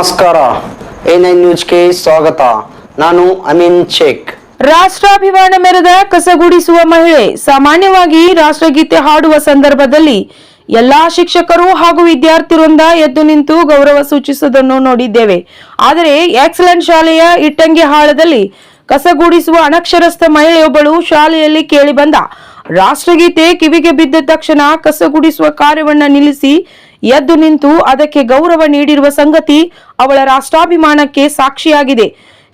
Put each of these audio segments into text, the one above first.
ನಮಸ್ಕಾರ. A nine ನ್ಯೂಸ್ಗೆ ಸ್ವಾಗತ. ನಾನು ಅಮೀನ್ ಶೇಖ್. ರಾಷ್ಟ್ರಾಭಿಮಾನ ಮೆರೆದ ಕಸಗುಡಿಸುವ ಮಹಿಳೆ ಸಾಮಾನ್ಯವಾಗಿ ರಾಷ್ಟ್ರಗೀತೆ ಹಾಡುವ ಸಂದರ್ಭದಲ್ಲಿ ಎಲ್ಲಾ ಶಿಕ್ಷಕರು ಹಾಗೂ ವಿದ್ಯಾರ್ಥಿವೃಂದ ಎದ್ದು ನಿಂತು ಗೌರವ ಸೂಚಿಸುವುದನ್ನು ನೋಡಿದ್ದೇವೆ. ಆದರೆ ಎಕ್ಸಲೆಂಟ್ ಶಾಲೆಯ ಇಟ್ಟಂಗಿ ಹಾಳದಲ್ಲಿ ಕಸಗೂಡಿಸುವ ಅನಕ್ಷರಸ್ಥ ಮಹಿಳೆಯೊಬ್ಬಳು ಶಾಲೆಯಲ್ಲಿ ಕೇಳಿಬಂದ ರಾಷ್ಟ್ರಗೀತೆ ಕಿವಿಗೆ ಬಿದ್ದ ತಕ್ಷಣ ಕಸಗುಡಿಸುವ ಕಾರ್ಯವನ್ನ ನಿಲ್ಲಿಸಿ ಎದ್ದು ನಿಂತು ಅದಕ್ಕೆ ಗೌರವ ನೀಡಿರುವ ಸಂಗತಿ ಅವಳ ರಾಷ್ಟ್ರಾಭಿಮಾನಕ್ಕೆ ಸಾಕ್ಷಿಯಾಗಿದೆ.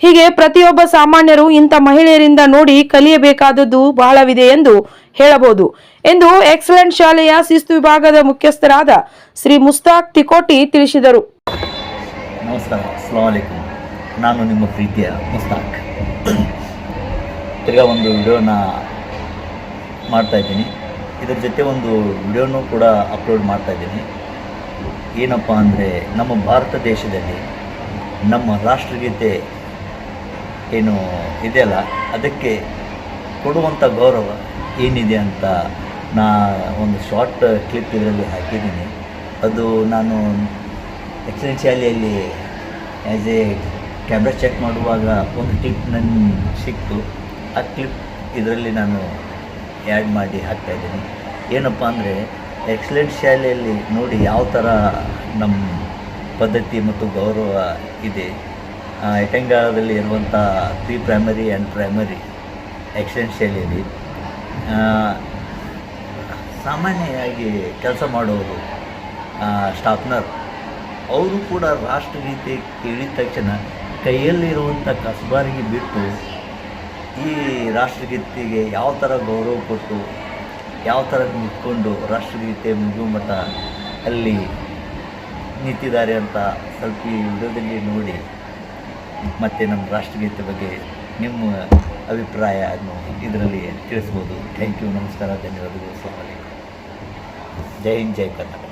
ಹೀಗೆ ಪ್ರತಿಯೊಬ್ಬ ಸಾಮಾನ್ಯರು ಇಂಥ ಮಹಿಳೆಯರಿಂದ ನೋಡಿ ಕಲಿಯಬೇಕಾದದ್ದು ಬಹಳವಿದೆ ಎಂದು ಹೇಳಬಹುದು ಎಂದು ಎಕ್ಸಲೆಂಟ್ ಶಾಲೆಯ ಶಿಸ್ತು ವಿಭಾಗದ ಮುಖ್ಯಸ್ಥರಾದ ಶ್ರೀ ಮುಸ್ತಾಕ್ ತಿಕೋಟಿ ತಿಳಿಸಿದರು. ನಮಸ್ಕಾರ ನಾನು ನಿಮ್ಮ ಪ್ರೀತಿಯ ಮುಸ್ತಾಕ್. ತಿರ್ಗಾ ಒಂದು ವಿಡಿಯೋನ ಮಾಡ್ತಾ ಇದ್ದೀನಿ. ಇದ್ರ ಜೊತೆ ಒಂದು ವಿಡಿಯೋನೂ ಕೂಡ ಅಪ್ಲೋಡ್ ಮಾಡ್ತಾ ಇದ್ದೀನಿ. ಏನಪ್ಪ ಅಂದರೆ ನಮ್ಮ ಭಾರತ ದೇಶದಲ್ಲಿ ನಮ್ಮ ರಾಷ್ಟ್ರಗೀತೆ ಏನು ಇದೆಯಲ್ಲ ಅದಕ್ಕೆ ಕೊಡುವಂಥ ಗೌರವ ಏನಿದೆ ಅಂತ ನಾ ಒಂದು ಶಾರ್ಟ್ ಕ್ಲಿಪ್ ಇದರಲ್ಲಿ ಹಾಕಿದ್ದೀನಿ. ಅದು ನಾನು ಎಕ್ಸಲೆಂಟ್ ಶಾಲೆಯಲ್ಲಿ ಆ್ಯಸ್ ಎ ಕ್ಯಾಮ್ರಾ ಚೆಕ್ ಮಾಡುವಾಗ ಒಂದು ಕ್ಲಿಪ್ ನನ್ನ ಸಿಕ್ತು. ಆ ಕ್ಲಿಪ್ ಇದರಲ್ಲಿ ನಾನು ಆ್ಯಡ್ ಮಾಡಿ ಹಾಕ್ತಾಯಿದ್ದೀನಿ ಏನಪ್ಪ ಅಂದರೆ ಎಕ್ಸಲೆಂಟ್ ಶಾಲೆಯಲ್ಲಿ ನೋಡಿ ಯಾವ ಥರ ನಮ್ಮ ಪದ್ಧತಿ ಮತ್ತು ಗೌರವ ಇದೆ. ಎಟಂಗಾಳದಲ್ಲಿ ಇರುವಂಥ pre primary and primary excellent ಶಾಲೆಯಲ್ಲಿ ಸಾಮಾನ್ಯವಾಗಿ ಕೆಲಸ ಮಾಡೋರು ಸ್ಟಾಫ್ನರ್ ಅವರು ಕೂಡ ರಾಷ್ಟ್ರಗೀತೆ ಕೇಳಿದ ತಕ್ಷಣ ಕೈಯಲ್ಲಿರುವಂಥ ಕಸಬಾರಿಗೆ ಬಿಟ್ಟು ಈ ರಾಷ್ಟ್ರಗೀತೆಗೆ ಯಾವ ಥರ ಗೌರವ ಕೊಟ್ಟು, ಯಾವ ಥರ ನಿಂತ್ಕೊಂಡು ರಾಷ್ಟ್ರಗೀತೆ ಮುಗಿಯುವ ಅಲ್ಲಿ ನಿಂತಿದ್ದಾರೆ ಅಂತ ಸ್ವಲ್ಪ ಈ ವಿಡಿಯೋದಲ್ಲಿ ನೋಡಿ. ಮತ್ತು ನಮ್ಮ ರಾಷ್ಟ್ರಗೀತೆ ಬಗ್ಗೆ ನಿಮ್ಮ ಅಭಿಪ್ರಾಯವನ್ನು ಇದರಲ್ಲಿ ತಿಳಿಸ್ಬೋದು. ಥ್ಯಾಂಕ್ ಯು ನಮಸ್ಕಾರ. ಧನ್ಯವಾದಗಳು. ಸ್ವಾಮಿ ಜೈ ಹಿಂದ್, ಜೈ ಕರ್ನಾಟಕ.